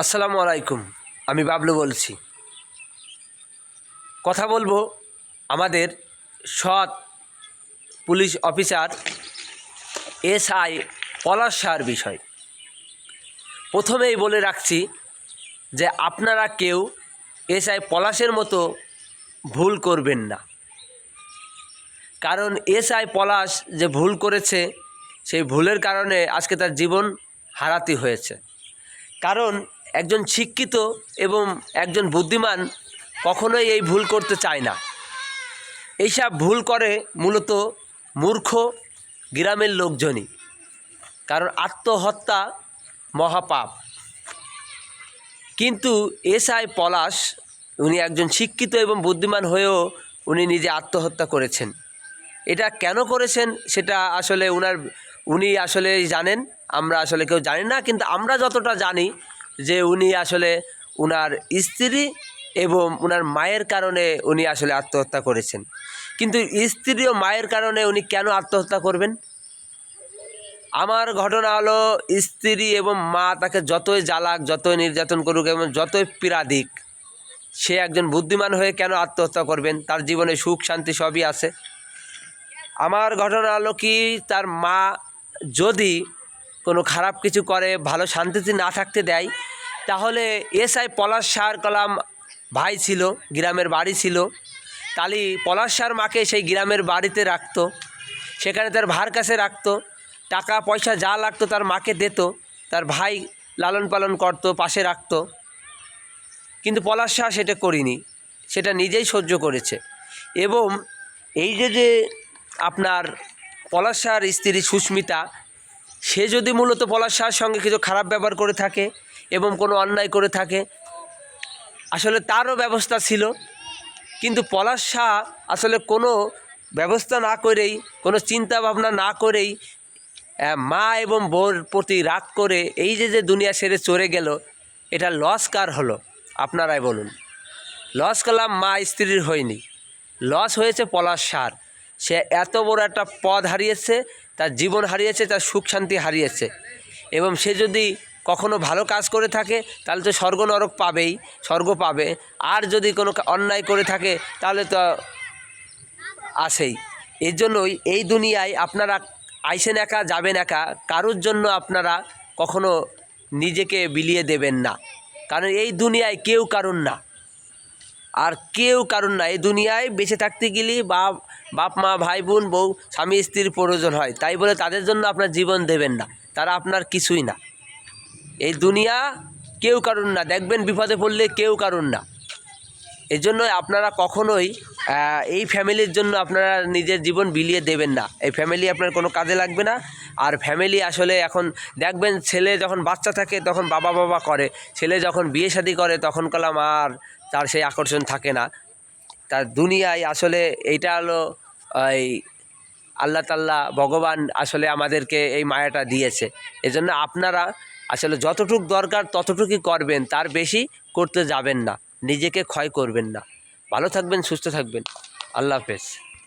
আসসালামু আলাইকুম, আমি বাবলু বলছি। কথা বলব আমাদের সৎ পুলিশ অফিসার এসআই পলাশ শাহর বিষয়। প্রথমেই বলে রাখছি যে আপনারা কেউ এসআই পলাশের মতো ভুল করবেন না। কারণ এসআই পলাশ যে ভুল করেছে, সেই ভুলের কারণে আজকে তার জীবন হারাতে হয়েছে। কারণ একজন শিক্ষিত এবং একজন বুদ্ধিমান কখনোই এই ভুল করতে চায় না। এইসব ভুল করে মূলত মূর্খ গ্রামের লোকজনই, কারণ আত্মহত্যা মহাপাপ। কিন্তু এসআই পলাশ, উনি একজন শিক্ষিত এবং বুদ্ধিমান হয়েও উনি নিজে আত্মহত্যা করেছেন। এটা কেন করেছেন সেটা আসলে উনার, উনি আসলে জানেন, আমরা আসলে কেউ জানি না, কিন্তু আমরা যতটা জানি যে উনি আসলে উনার স্ত্রী এবং উনার মায়ের কারণে উনি আসলে আত্মহত্যা করেছেন। কিন্তু স্ত্রী ও মায়ের কারণে উনি কেন আত্মহত্যা করবেন? আমার ঘটনা হলো, স্ত্রী এবং মা তাকে যতই জ্বালাক যতই নির্যাতন করুক এবং যতই পীড়া দিক সে একজন বুদ্ধিমান হয়ে কেন আত্মহত্যা করবেন? তার জীবনে সুখ, শান্তি সবই আছে। আমার ঘটনা হলো কি, তার মা যদি কোনো খারাপ কিছু করে, ভালো শান্তিতে না থাকতে দেয় তাহলে এসআই পলাশ সার কলাম ভাই ছিল, গ্রামের বাড়ি ছিল। তালি পলাশ সার মাকে সেই গ্রামের বাড়িতে রাখতো। সেখানে তার ভার কাছে রাখতো। টাকা, পয়সা যা লাগতো তার মাকে দিত। তার ভাই লালন পালন করতো, পাশে রাখতো। কিন্তু পলাশ শাহ সেটা করিনি। সেটা নিজেই সহ্য করেছে। এবং এই যে যে আপনার পলাশ শাহর স্ত্রী সুস্মিতা, সে যদি মূলত পলাশ শাহর সঙ্গে কিছু খারাপ ব্যবহার করে থাকে এবং কোনো অন্যায় করে থাকে। আসলে তারও ব্যবস্থা ছিল। কিন্তু পলাশ শাহ আসলে কোনো ব্যবস্থা না করেই, কোনো চিন্তা ভাবনা না করেই মা এবং বোর প্রতি রাগ করে এই যে যে দুনিয়া সেরে চলে গেল, এটা লস কার হলো? আপনারাই বলুন। লস করলাম মা স্ত্রীর হয়নি। লস হয়েছে পলাশ সার সে এত বড় একটা পদ হারিয়েছে, তার জীবন হারিয়েছে, তার সুখ শান্তি হারিয়েছে। এবং সে যদি কখনো ভালো কাজ করে থাকে, তাহলে তো স্বর্গ নরক পাবেই, স্বর্গ পাবে। আর যদি কোনো অন্যায় করে থাকে, তাহলে তো আসেই। এর জন্যই এই দুনিয়ায় আপনারা আইসেন একা, যাবেন একা, কারোর জন্য আপনারা কখনো নিজেকে বিলিয়ে দেবেন না। কারণ এই দুনিয়ায় কেউ কারণ না। আর কেউ কারণ না। এই দুনিয়ায় বেঁচে থাকতে গেলে বাপ বাপ, মা, ভাই, বোন, বউ, স্বামী, স্ত্রীর প্রয়োজন হয়। তাই বলে তাদের জন্য আপনার জীবন দেবেন না। তারা আপনার কিছুই না। এই দুনিয়া কেউ কারণ না। দেখবেন বিপদে পড়লে কেউ কারণ না। এই জন্য আপনারা কখনোই এই ফ্যামিলির জন্য আপনারা নিজের জীবন বিলিয়ে দেবেন না। এই ফ্যামিলি আপনার কোনো কাজে লাগবে না। আর ফ্যামিলি আসলে এখন দেখবেন ছেলে যখন বাচ্চা থাকে তখন বাবা বাবা করে। ছেলে যখন বিয়ে শাদী করে তখন কলাম আর তার সেই আকর্ষণ থাকে না। তার দুনিয়ায় আসলে এইটা হলো, এই আল্লাহ তাল্লাহ ভগবান আসলে আমাদেরকে এই মায়াটা দিয়েছে। এজন্য আপনারা আসলে যতটুক দরকার ততটুকুই করবেন, তার বেশি করতে যাবেন না। নিজেকে ক্ষয় করবেন না। ভালো থাকবেন, সুস্থ থাকবেন। আল্লাহ হাফেজ।